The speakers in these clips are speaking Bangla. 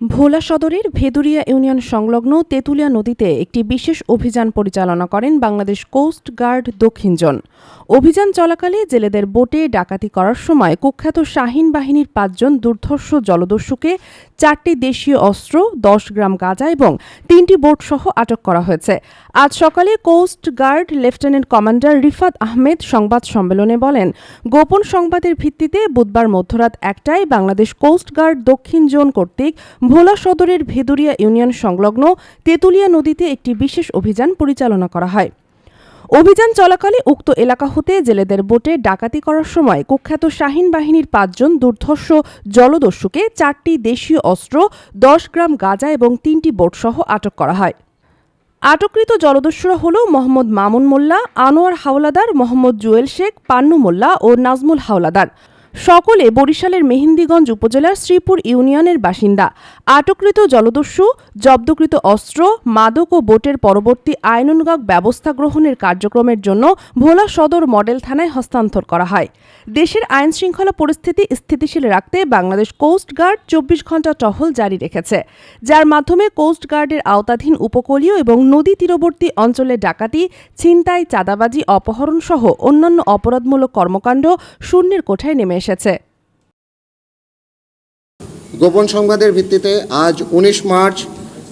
ভোলা সদরের ভেদুরিয়া ইউনিয়ন সংলগ্ন তেঁতুলিয়া নদীতে একটি বিশেষ অভিযান পরিচালনা করেন বাংলাদেশ কোস্ট গার্ড দক্ষিণ জোন অভিযান চলাকালে জেলেদের বোটে ডাকাতি করার সময় কুখ্যাত শাহিন বাহিনীর পাঁচজন দুর্ধর্ষ জলদস্যুকে চারটি দেশীয় অস্ত্র, দশ গ্রাম গাঁজা এবং তিনটি বোট সহ আটক করা হয়েছে। আজ সকালে coast guard lieutenant commander Rifat Ahmed সংবাদ সম্মেলনে বলেন, গোপন সংবাদের ভিত্তিতে বুধবার মধ্যরাত একটায় বাংলাদেশ কোস্ট গার্ড দক্ষিণ জোন কর্তৃক ভোলা সদরের ভেদুরিয়া ইউনিয়ন সংলগ্ন তেঁতুলিয়া নদীতে একটি বিশেষ অভিযান পরিচালনা করা হয়। অভিযান চলাকালে উক্ত এলাকা হতে জেলেদের বোটে ডাকাতি করার সময় কুখ্যাত শাহিন বাহিনীর পাঁচজন দুর্ধর্ষ জলদস্যুকে চারটি দেশীয় অস্ত্র, দশ গ্রাম গাঁজা এবং তিনটি বোটসহ আটক করা হয়। আটককৃত জলদস্যুরা হল মোহাম্মদ মামুন মোল্লা, আনোয়ার হাওলাদার মোহাম্মদ জুয়েল শেখ, পান্নু মোল্লা ও নাজমুল হাওলাদার। সকলে বরিশালের মেহেন্দিগঞ্জ উপজেলার শ্রীপুর ইউনিয়নের বাসিন্দা। আটককৃত জলদস্যু, জব্দকৃত অস্ত্র, মাদক ও বোটের পরবর্তী আইনানুগ ব্যবস্থা গ্রহণের কার্যক্রমের জন্য ভোলা সদর মডেল থানায় হস্তান্তর করা হয়। দেশের আইন শৃঙ্খলা পরিস্থিতি স্থিতিশীল রাখতে বাংলাদেশ কোস্ট গার্ড চব্বিশ ঘণ্টা টহল জারি রেখেছে। যার মাধ্যমে কোস্ট গার্ডের আওতাধীন উপকূলীয় এবং নদী তীরবর্তী অঞ্চলে ডাকাতি, ছিনতাই, চাঁদাবাজি অপহরণ সহ অন্যান্য অপরাধমূলক কর্মকাণ্ড শূন্যের কোঠায় নেমে এসেছে। গোপন সংবাদের ভিত্তিতে আজ উনিশ মার্চ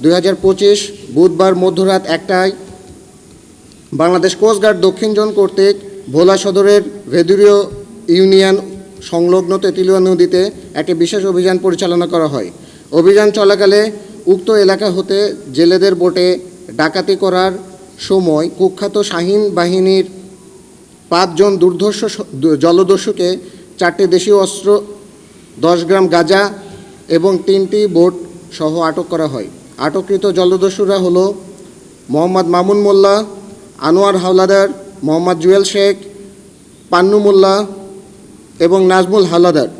দুই হাজার পঁচিশ বুধবার মধ্যরাত একটায় বাংলাদেশ কোস্টগার্ড দক্ষিণ জোন কর্তৃক ভোলা সদরের ভেদুরীয় ইউনিয়ন সংলগ্ন তেঁতুলিয়া নদীতে একটি বিশেষ অভিযান পরিচালনা করা হয়। অভিযান চলাকালে উক্ত এলাকা হতে জেলেদের বোটে ডাকাতি করার সময় কুখ্যাত শাহিন বাহিনীর পাঁচজন দুর্ধর্ষ জলদস্যুকে চারটি দেশীয় অস্ত্র, দশ গ্রাম গাঁজা এবং তিনটি বোট সহ আটক করা হয়। আটককৃত জলদস্যুরা হলো মোহাম্মদ মামুন মোল্লা, আনোয়ার হাওলাদার মোহাম্মদ জুয়েল শেখ, পান্নু মোল্লা এবং নাজমুল হাওলাদার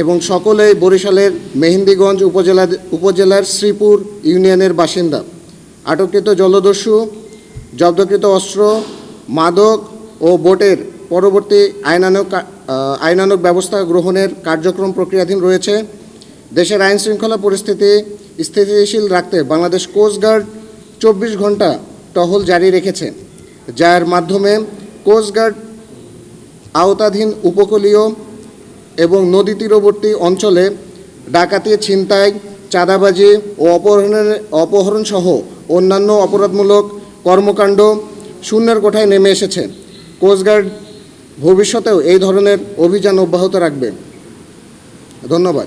এবং সকলেই বরিশালের মেহেন্দিগঞ্জ উপজেলা উপজেলার শ্রীপুর ইউনিয়নের বাসিন্দা। আটককৃত জলদস্যু, জব্দকৃত অস্ত্র, মাদক ও বোটের পরবর্তী আইনানুক আইনানুক ব্যবস্থা গ্রহণের কার্যক্রম প্রক্রিয়াধীন রয়েছে। দেশের আইন শৃঙ্খলা পরিস্থিতি স্থিতিশীল রাখতে বাংলাদেশ কোস্টগার্ড চব্বিশ ঘণ্টা টহল জারি রেখেছে, যার মাধ্যমে কোস্টগার্ড আওতাধীন উপকূলীয় এবং নদী তীরবর্তী অঞ্চলে ডাকাতি, ছিনতাই, চাঁদাবাজি ও অপহরণের অপহরণ সহ অন্যান্য অপরাধমূলক কর্মকাণ্ড শূন্যের কোঠায় নেমে এসেছে। কোস্টগার্ড ভবিষ্যতেও এই ধরনের অভিযান অব্যাহত রাখবে। ধন্যবাদ।